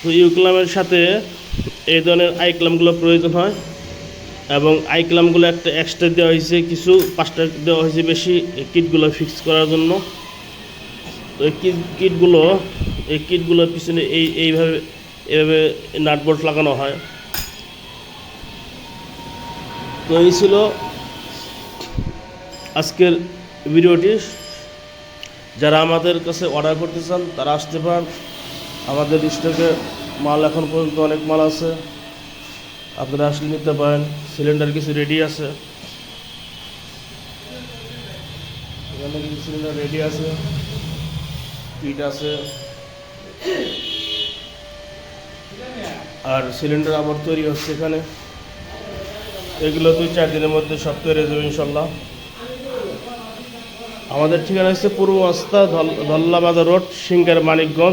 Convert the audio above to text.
তো ইউক্লামের সাথে এই ধরনের আইক্লামগুলো প্রয়োজন হয় এবং আইক্লামগুলো একটা এক্সট্রা দেওয়া হয়েছে, কিছু পাঁচটা দেওয়া হয়েছে বেশি কিটগুলো ফিক্স করার জন্য। তো এই কিট কিটগুলো এই কিটগুলোর পিছনে এই, এইভাবে, এভাবে নাটবোল্ট লাগানো হয়। তো এই ছিল আজকের ভিডিওটি। যারা আমাদের কাছে অর্ডার করতে চান, তারা আসতে পারেন। আমাদের স্টকে মাল এখন পর্যন্ত অনেক মাল আছে। আপনারা আসলে নিতে পারেন। সিলিন্ডার কিছু রেডি আছে। এখানে কিছু সিলিন্ডার রেডি আছে। কিট আছে। আর সিলিন্ডার আবার তৈরি হচ্ছে এখানে। এগুলো দুই চার দিনের মধ্যে সব তৈরি হয়ে যাবে ইনশাল্লাহ আমাদের ঠিকানা হচ্ছে পূর্ব রাস্তা ধল্লা বাজার রোড, সিঙ্গার মানিকগঞ্জ।